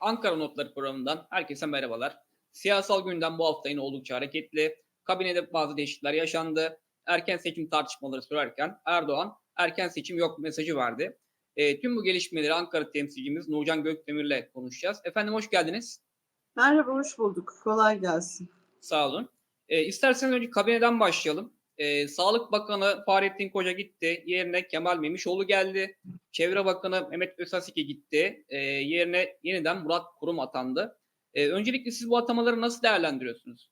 Ankara Notları programından herkese merhabalar. Siyasal gündem bu hafta yine oldukça hareketli. Kabinede bazı değişiklikler yaşandı. Erken seçim tartışmaları sürerken Erdoğan erken seçim yok mesajı verdi. E, tüm bu gelişmeleri Ankara temsilcimiz Nurcan Gökdemir'le konuşacağız. Efendim hoş geldiniz. Merhaba, hoş bulduk. Kolay gelsin. Sağ olun. E, isterseniz önce kabineden başlayalım. E, Sağlık Bakanı Fahrettin Koca gitti. Yerine Kemal Memişoğlu geldi. Çevre Bakanı Mehmet Özasiki gitti. E, yerine yeniden Murat Kurum atandı. E, öncelikle siz bu atamaları nasıl değerlendiriyorsunuz?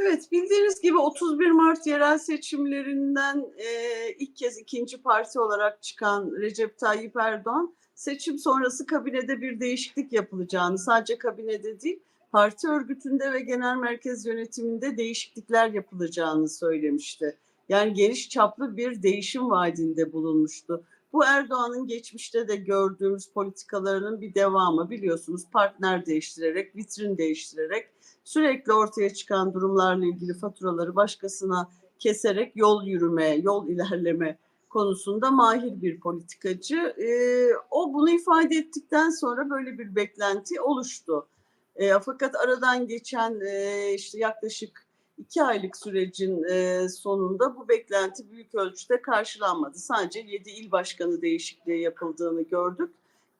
Evet, bildiğiniz gibi 31 Mart yerel seçimlerinden e, ilk kez ikinci parti olarak çıkan Recep Tayyip Erdoğan, seçim sonrası kabinede bir değişiklik yapılacağını, sadece kabinede değil, parti örgütünde ve genel merkez yönetiminde değişiklikler yapılacağını söylemişti. Yani geniş çaplı bir değişim vaadinde bulunmuştu. Bu Erdoğan'ın geçmişte de gördüğümüz politikalarının bir devamı biliyorsunuz. Partner değiştirerek, vitrin değiştirerek sürekli ortaya çıkan durumlarla ilgili faturaları başkasına keserek yol yürüme, yol ilerleme konusunda mahir bir politikacı. Ee, o bunu ifade ettikten sonra böyle bir beklenti oluştu. E, fakat aradan geçen e, işte yaklaşık iki aylık sürecin e, sonunda bu beklenti büyük ölçüde karşılanmadı. Sadece yedi il başkanı değişikliği yapıldığını gördük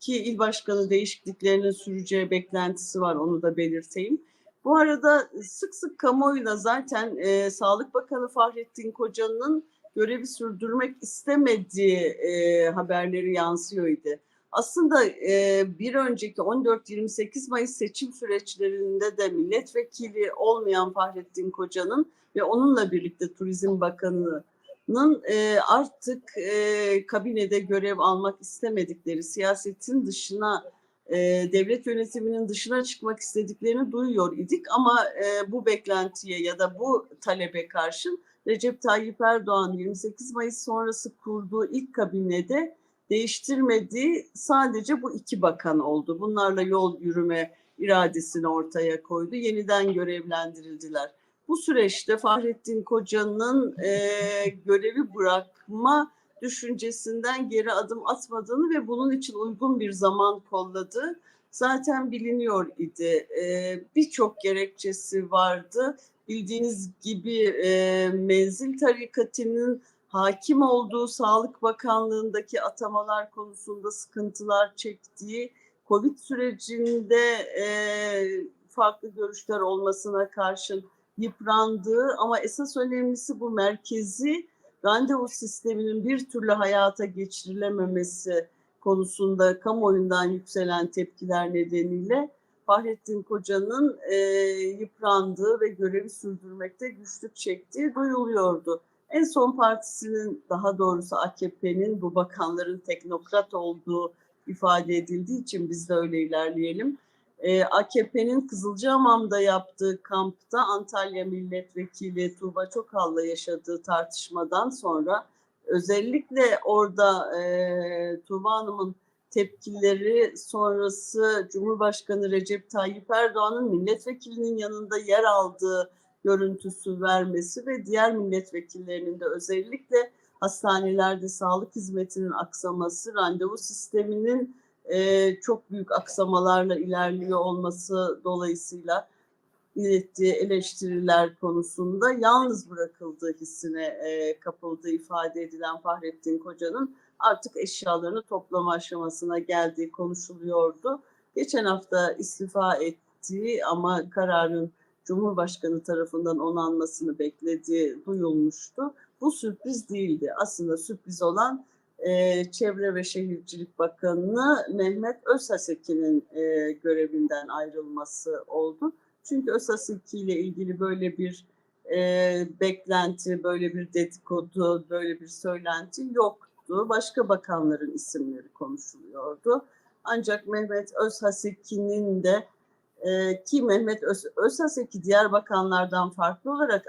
ki il başkanı değişikliklerinin süreceği beklentisi var onu da belirteyim. Bu arada sık sık kamuoyuna zaten e, Sağlık Bakanı Fahrettin Koca'nın görevi sürdürmek istemediği e, haberleri yansıyordu. Aslında e, bir önceki 14-28 Mayıs seçim süreçlerinde de milletvekili olmayan Fahrettin Koca'nın ve onunla birlikte Turizm Bakanı'nın e, artık e, kabinede görev almak istemedikleri, siyasetin dışına, e, devlet yönetiminin dışına çıkmak istediklerini duyuyor idik. Ama e, bu beklentiye ya da bu talebe karşın Recep Tayyip Erdoğan 28 Mayıs sonrası kurduğu ilk kabinede değiştirmediği sadece bu iki bakan oldu. Bunlarla yol yürüme iradesini ortaya koydu. Yeniden görevlendirildiler. Bu süreçte Fahrettin Koca'nın e, görevi bırakma düşüncesinden geri adım atmadığını ve bunun için uygun bir zaman kolladığı zaten biliniyor idi. E, Birçok gerekçesi vardı. Bildiğiniz gibi e, menzil tarikatının hakim olduğu Sağlık Bakanlığı'ndaki atamalar konusunda sıkıntılar çektiği, Covid sürecinde e, farklı görüşler olmasına karşın yıprandığı ama esas önemlisi bu merkezi randevu sisteminin bir türlü hayata geçirilememesi konusunda kamuoyundan yükselen tepkiler nedeniyle Fahrettin Koca'nın e, yıprandığı ve görevi sürdürmekte güçlük çektiği duyuluyordu. En son partisinin daha doğrusu AKP'nin bu bakanların teknokrat olduğu ifade edildiği için biz de öyle ilerleyelim. Ee, AKP'nin Kızılcahamam'da yaptığı kampta Antalya Milletvekili Tuğba Çokal'la yaşadığı tartışmadan sonra özellikle orada e, Tuğba Hanım'ın tepkileri sonrası Cumhurbaşkanı Recep Tayyip Erdoğan'ın milletvekilinin yanında yer aldığı görüntüsü vermesi ve diğer milletvekillerinin de özellikle hastanelerde sağlık hizmetinin aksaması, randevu sisteminin e, çok büyük aksamalarla ilerliyor olması dolayısıyla ilettiği eleştiriler konusunda yalnız bırakıldığı hissine e, kapıldığı ifade edilen Fahrettin Koca'nın artık eşyalarını toplama aşamasına geldiği konuşuluyordu. Geçen hafta istifa ettiği ama kararın Cumhurbaşkanı tarafından onanmasını beklediği duyulmuştu. Bu sürpriz değildi. Aslında sürpriz olan e, Çevre ve Şehircilik Bakanı Mehmet Özhaseki'nin e, görevinden ayrılması oldu. Çünkü Özhaseki ile ilgili böyle bir e, beklenti, böyle bir dedikodu, böyle bir söylenti yoktu. Başka bakanların isimleri konuşuluyordu. Ancak Mehmet Özhaseki'nin de ki Mehmet Öz, Özhaseki diğer bakanlardan farklı olarak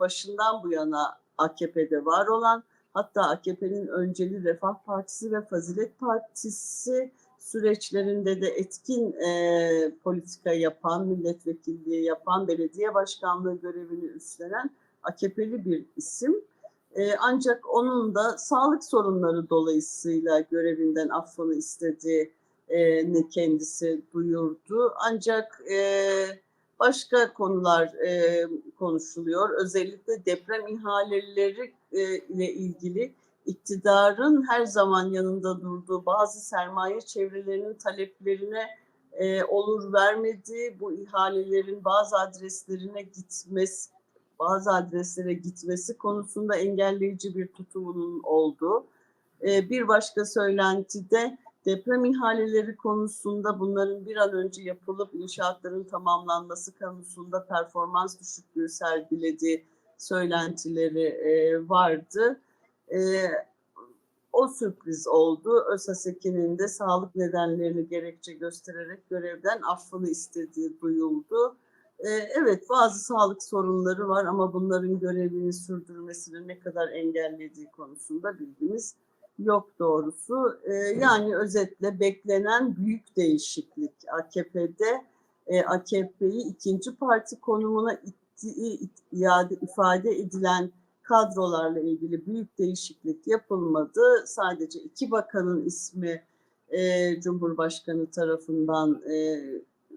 başından bu yana AKP'de var olan hatta AKP'nin önceli Refah Partisi ve Fazilet Partisi süreçlerinde de etkin e, politika yapan, milletvekilliği yapan, belediye başkanlığı görevini üstlenen AKP'li bir isim. E, ancak onun da sağlık sorunları dolayısıyla görevinden affını istediği ne kendisi duyurdu. Ancak e, başka konular e, konuşuluyor. Özellikle deprem ihaleleri e, ile ilgili iktidarın her zaman yanında durduğu bazı sermaye çevrelerinin taleplerine e, olur vermediği bu ihalelerin bazı adreslerine gitmesi, bazı adreslere gitmesi konusunda engelleyici bir tutumunun olduğu. E, bir başka söylenti de deprem ihaleleri konusunda bunların bir an önce yapılıp inşaatların tamamlanması konusunda performans düşüklüğü sergilediği söylentileri e, vardı. E, o sürpriz oldu. ÖSASEK'inin de sağlık nedenlerini gerekçe göstererek görevden affını istediği duyuldu. E, evet bazı sağlık sorunları var ama bunların görevini sürdürmesini ne kadar engellediği konusunda bilgimiz yok doğrusu. E, yani özetle beklenen büyük değişiklik AKP'de e, AKP'yi ikinci parti konumuna itti, it, iade, ifade edilen kadrolarla ilgili büyük değişiklik yapılmadı. Sadece iki bakanın ismi e, Cumhurbaşkanı tarafından e,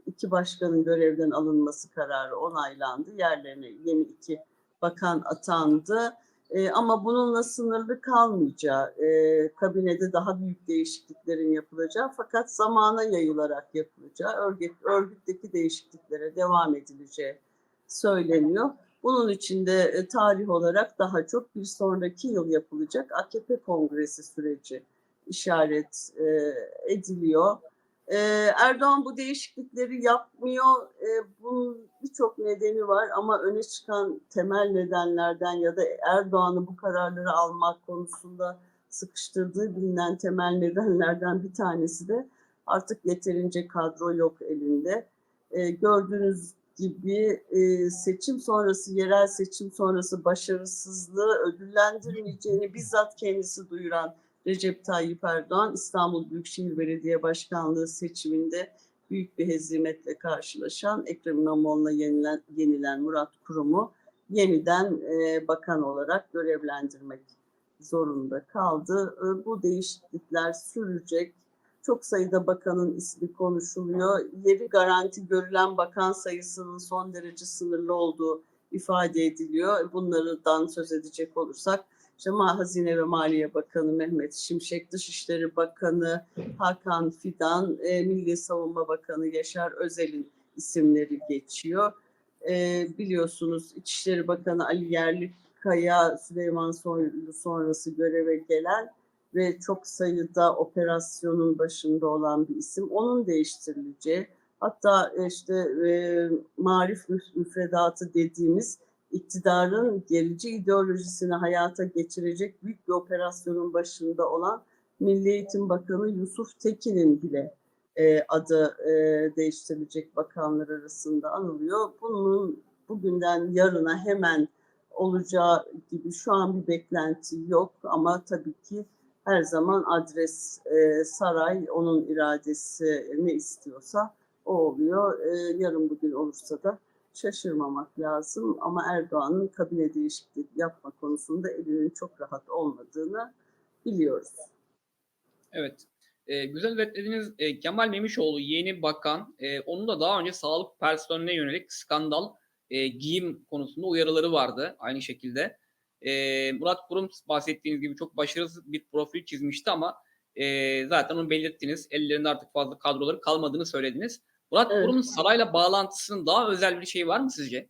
iki başkanın görevden alınması kararı onaylandı. Yerlerine yeni iki bakan atandı. E, ama bununla sınırlı kalmayacağı, e, kabinede daha büyük değişikliklerin yapılacağı fakat zamana yayılarak yapılacağı, örgüt, örgütteki değişikliklere devam edileceği söyleniyor. Bunun için de e, tarih olarak daha çok bir sonraki yıl yapılacak AKP kongresi süreci işaret e, ediliyor. E, Erdoğan bu değişiklikleri yapmıyor. E, bunun birçok nedeni var ama öne çıkan temel nedenlerden ya da Erdoğan'ı bu kararları almak konusunda sıkıştırdığı bilinen temel nedenlerden bir tanesi de artık yeterince kadro yok elinde. E, gördüğünüz gibi e, seçim sonrası, yerel seçim sonrası başarısızlığı ödüllendirmeyeceğini bizzat kendisi duyuran Recep Tayyip Erdoğan İstanbul Büyükşehir Belediye Başkanlığı seçiminde büyük bir hezimetle karşılaşan Ekrem İmamoğlu'na yenilen, yenilen Murat Kurum'u yeniden e, bakan olarak görevlendirmek zorunda kaldı. E, bu değişiklikler sürecek. Çok sayıda bakanın ismi konuşuluyor. Yeri garanti görülen bakan sayısının son derece sınırlı olduğu ifade ediliyor. Bunlardan söz edecek olursak işte Hazine ve Maliye Bakanı Mehmet Şimşek, Dışişleri Bakanı Hakan Fidan, e, Milli Savunma Bakanı Yaşar Özel'in isimleri geçiyor. E, biliyorsunuz İçişleri Bakanı Ali Yerlikaya, Süleyman Soylu sonrası göreve gelen ve çok sayıda operasyonun başında olan bir isim. Onun değiştirileceği, hatta işte e, marif müfredatı dediğimiz iktidarın gerici ideolojisini hayata geçirecek büyük bir operasyonun başında olan Milli Eğitim Bakanı Yusuf Tekin'in bile e, adı e, değiştirilecek bakanlar arasında anılıyor. Bunun bugünden yarına hemen olacağı gibi şu an bir beklenti yok ama tabii ki her zaman adres e, saray onun iradesi ne istiyorsa o oluyor. E, yarın bugün olursa da şaşırmamak lazım ama Erdoğan'ın kabine değişikliği yapma konusunda elinin çok rahat olmadığını biliyoruz. Evet. E, güzel özetlediniz. E, Kemal Memişoğlu yeni bakan. E, onun da daha önce sağlık personeline yönelik skandal e, giyim konusunda uyarıları vardı aynı şekilde. E, Murat Kurum bahsettiğiniz gibi çok başarısız bir profil çizmişti ama e, zaten onu belirttiniz. Ellerinde artık fazla kadroları kalmadığını söylediniz. Murat Evet. Kurum'un sarayla bağlantısının daha özel bir şey var mı sizce?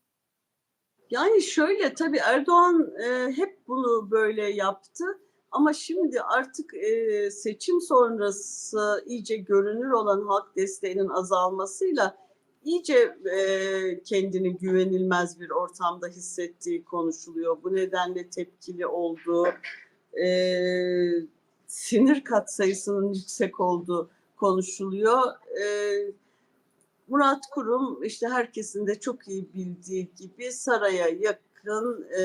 Yani şöyle tabii Erdoğan e, hep bunu böyle yaptı ama şimdi artık e, seçim sonrası iyice görünür olan halk desteğinin azalmasıyla iyice e, kendini güvenilmez bir ortamda hissettiği konuşuluyor. Bu nedenle tepkili olduğu, e, sinir katsayısının yüksek olduğu konuşuluyor. E, Murat Kurum işte herkesin de çok iyi bildiği gibi saraya yakın e,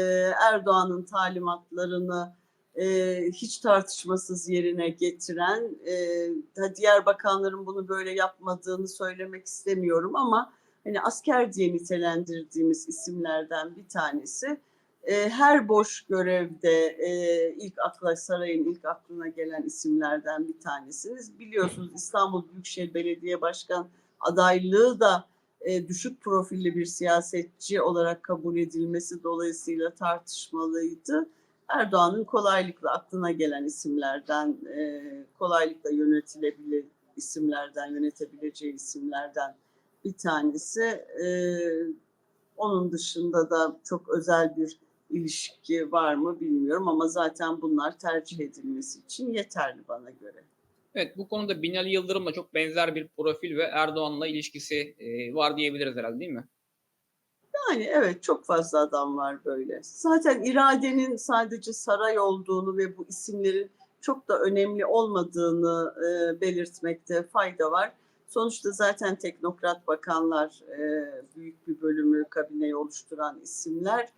Erdoğan'ın talimatlarını e, hiç tartışmasız yerine getiren, e, diğer bakanların bunu böyle yapmadığını söylemek istemiyorum ama hani asker diye nitelendirdiğimiz isimlerden bir tanesi. E, her boş görevde e, ilk akla sarayın ilk aklına gelen isimlerden bir tanesiniz. Biliyorsunuz İstanbul Büyükşehir Belediye Başkan adaylığı da e, düşük profilli bir siyasetçi olarak kabul edilmesi dolayısıyla tartışmalıydı. Erdoğan'ın kolaylıkla aklına gelen isimlerden, e, kolaylıkla yönetilebilir isimlerden, yönetebileceği isimlerden bir tanesi. E, onun dışında da çok özel bir ilişki var mı bilmiyorum ama zaten bunlar tercih edilmesi için yeterli bana göre. Evet bu konuda Binali Yıldırım'la çok benzer bir profil ve Erdoğan'la ilişkisi e, var diyebiliriz herhalde değil mi? Yani evet çok fazla adam var böyle. Zaten iradenin sadece saray olduğunu ve bu isimlerin çok da önemli olmadığını e, belirtmekte fayda var. Sonuçta zaten teknokrat bakanlar e, büyük bir bölümü kabineyi oluşturan isimler.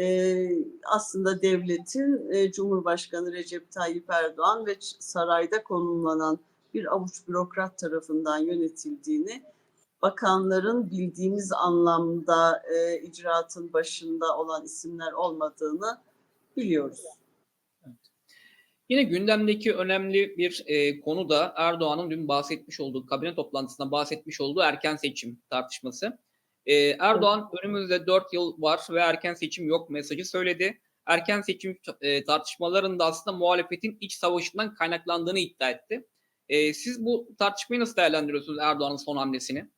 E, aslında devletin e, Cumhurbaşkanı Recep Tayyip Erdoğan ve sarayda konumlanan bir avuç bürokrat tarafından yönetildiğini bakanların bildiğimiz anlamda e, icraatın başında olan isimler olmadığını biliyoruz. Yine gündemdeki önemli bir e, konu da Erdoğan'ın dün bahsetmiş olduğu, kabine toplantısında bahsetmiş olduğu erken seçim tartışması. E, Erdoğan önümüzde 4 yıl var ve erken seçim yok mesajı söyledi. Erken seçim e, tartışmalarında aslında muhalefetin iç savaşından kaynaklandığını iddia etti. E, siz bu tartışmayı nasıl değerlendiriyorsunuz Erdoğan'ın son hamlesini?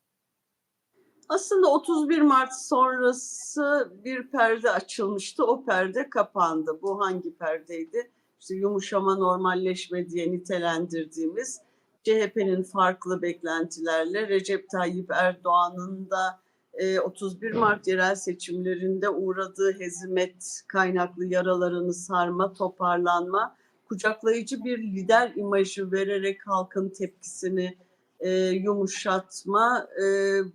Aslında 31 Mart sonrası bir perde açılmıştı. O perde kapandı. Bu hangi perdeydi? İşte yumuşama, normalleşme diye nitelendirdiğimiz CHP'nin farklı beklentilerle Recep Tayyip Erdoğan'ın da 31 Mart yerel seçimlerinde uğradığı hezimet kaynaklı yaralarını sarma, toparlanma, kucaklayıcı bir lider imajı vererek halkın tepkisini e, yumuşatma, e,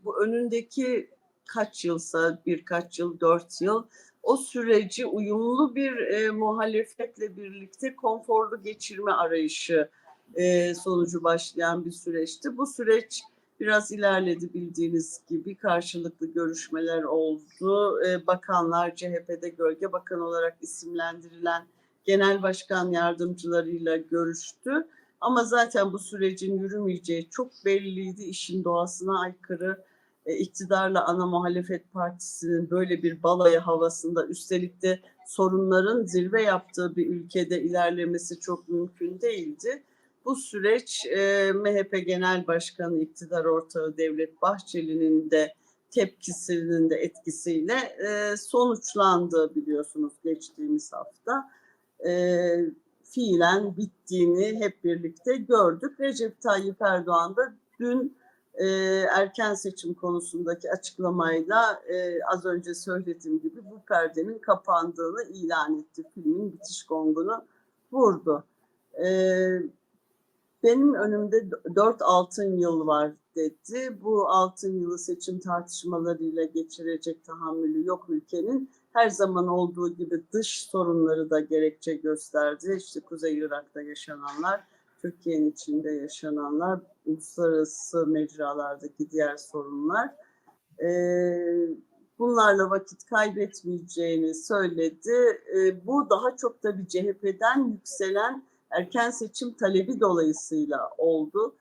bu önündeki kaç yılsa birkaç yıl, dört yıl o süreci uyumlu bir e, muhalefetle birlikte konforlu geçirme arayışı e, sonucu başlayan bir süreçti. Bu süreç biraz ilerledi bildiğiniz gibi karşılıklı görüşmeler oldu. E, bakanlar CHP'de gölge bakan olarak isimlendirilen genel başkan yardımcılarıyla görüştü. Ama zaten bu sürecin yürümeyeceği çok belliydi. İşin doğasına aykırı e, iktidarla ana muhalefet partisinin böyle bir balaya havasında üstelik de sorunların zirve yaptığı bir ülkede ilerlemesi çok mümkün değildi. Bu süreç e, MHP Genel Başkanı iktidar ortağı Devlet Bahçeli'nin de tepkisinin de etkisiyle e, sonuçlandı biliyorsunuz geçtiğimiz hafta. E, fiilen bittiğini hep birlikte gördük. Recep Tayyip Erdoğan da dün e, erken seçim konusundaki açıklamayla e, az önce söylediğim gibi bu perdenin kapandığını ilan etti. Filmin bitiş gongunu vurdu. E, benim önümde dört altın yıl var dedi. Bu altın yılı seçim tartışmalarıyla geçirecek tahammülü yok ülkenin. Her zaman olduğu gibi dış sorunları da gerekçe gösterdi. İşte Kuzey Irak'ta yaşananlar, Türkiye'nin içinde yaşananlar, uluslararası mecralardaki diğer sorunlar. Ee, bunlarla vakit kaybetmeyeceğini söyledi. Ee, bu daha çok da bir CHP'den yükselen erken seçim talebi dolayısıyla oldu.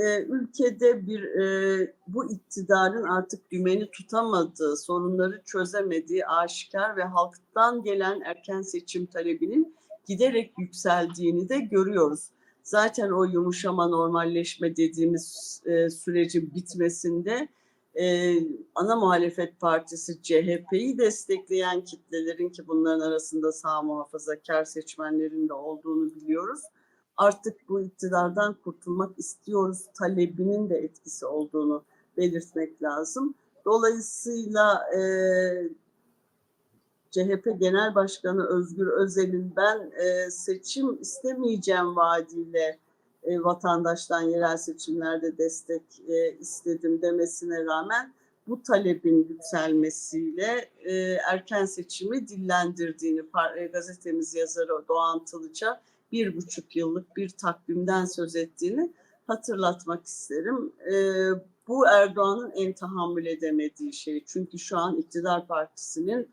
Ee, ülkede bir e, bu iktidarın artık dümeni tutamadığı, sorunları çözemediği aşikar ve halktan gelen erken seçim talebinin giderek yükseldiğini de görüyoruz. Zaten o yumuşama, normalleşme dediğimiz e, sürecin bitmesinde e, ana muhalefet partisi CHP'yi destekleyen kitlelerin ki bunların arasında sağ muhafazakar seçmenlerin de olduğunu biliyoruz. Artık bu iktidardan kurtulmak istiyoruz talebinin de etkisi olduğunu belirtmek lazım. Dolayısıyla e, CHP Genel Başkanı Özgür Özel'in ben e, seçim istemeyeceğim vaadiyle e, vatandaştan yerel seçimlerde destek e, istedim demesine rağmen bu talebin yükselmesiyle e, erken seçimi dillendirdiğini e, gazetemiz yazarı Doğan Tılıç'a bir buçuk yıllık bir takvimden söz ettiğini hatırlatmak isterim. E, bu Erdoğan'ın en tahammül edemediği şey. Çünkü şu an iktidar partisinin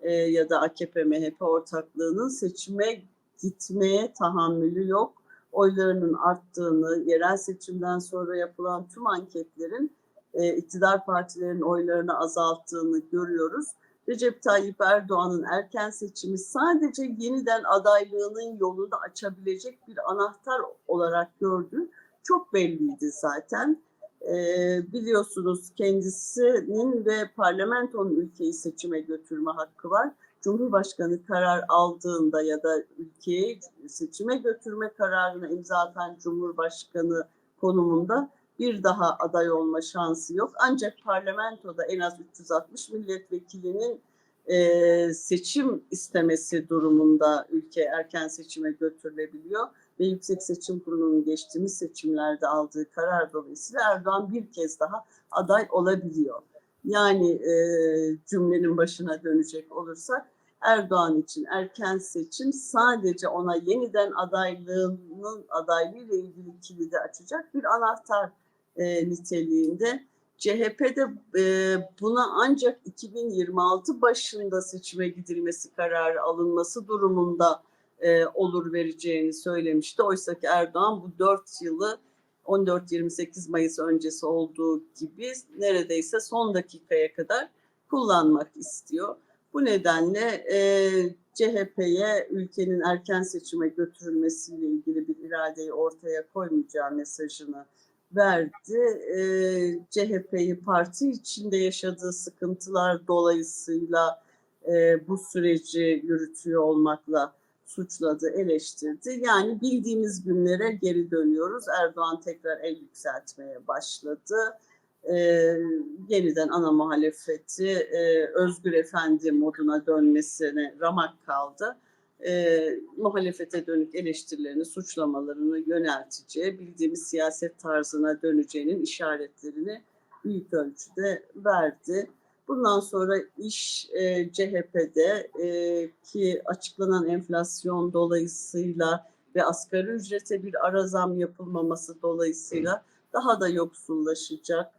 e, ya da AKP MHP ortaklığının seçime gitmeye tahammülü yok. Oylarının arttığını, yerel seçimden sonra yapılan tüm anketlerin e, iktidar partilerinin oylarını azalttığını görüyoruz. Recep Tayyip Erdoğan'ın erken seçimi sadece yeniden adaylığının yolunu açabilecek bir anahtar olarak gördüğü çok belliydi zaten. Ee, biliyorsunuz kendisinin ve parlamentonun ülkeyi seçime götürme hakkı var. Cumhurbaşkanı karar aldığında ya da ülkeyi seçime götürme kararını imza atan Cumhurbaşkanı konumunda bir daha aday olma şansı yok. Ancak parlamentoda en az 360 milletvekilinin e, seçim istemesi durumunda ülke erken seçime götürülebiliyor ve Yüksek Seçim Kurulu'nun geçtiğimiz seçimlerde aldığı karar dolayısıyla Erdoğan bir kez daha aday olabiliyor. Yani e, cümlenin başına dönecek olursak Erdoğan için erken seçim sadece ona yeniden adaylığının adaylığıyla ilgili kilidi açacak bir anahtar e, niteliğinde. CHP'de e, buna ancak 2026 başında seçime gidilmesi kararı alınması durumunda e, olur vereceğini söylemişti. Oysa ki Erdoğan bu dört yılı 14-28 Mayıs öncesi olduğu gibi neredeyse son dakikaya kadar kullanmak istiyor. Bu nedenle e, CHP'ye ülkenin erken seçime götürülmesiyle ilgili bir iradeyi ortaya koymayacağı mesajını verdi. E, CHP'yi parti içinde yaşadığı sıkıntılar dolayısıyla e, bu süreci yürütüyor olmakla suçladı, eleştirdi. Yani bildiğimiz günlere geri dönüyoruz. Erdoğan tekrar el yükseltmeye başladı. Ee, yeniden ana muhalefeti e, Özgür Efendi moduna dönmesine ramak kaldı. Ee, muhalefete dönük eleştirilerini, suçlamalarını yönelteceği, bildiğimiz siyaset tarzına döneceğinin işaretlerini büyük ölçüde verdi. Bundan sonra iş e, CHP'de e, ki açıklanan enflasyon dolayısıyla ve asgari ücrete bir ara zam yapılmaması dolayısıyla daha da yoksullaşacak.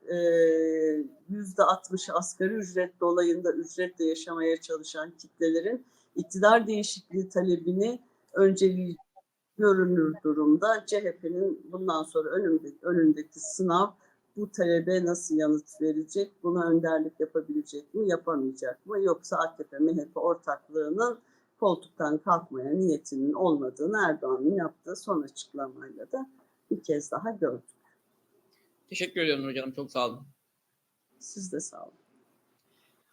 Yüzde 60 asgari ücret dolayında ücretle yaşamaya çalışan kitlelerin iktidar değişikliği talebini önceliği görünür durumda. CHP'nin bundan sonra önündeki, önündeki sınav bu talebe nasıl yanıt verecek, buna önderlik yapabilecek mi, yapamayacak mı? Yoksa AKP, MHP ortaklığının koltuktan kalkmaya niyetinin olmadığını Erdoğan'ın yaptığı son açıklamayla da bir kez daha gördük. Teşekkür ediyorum hocam. Çok sağ olun. Siz de sağ olun.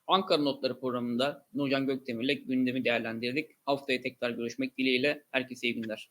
Ankara Notları programında Nurcan Gökdemir'le gündemi değerlendirdik. Haftaya tekrar görüşmek dileğiyle. Herkese iyi günler.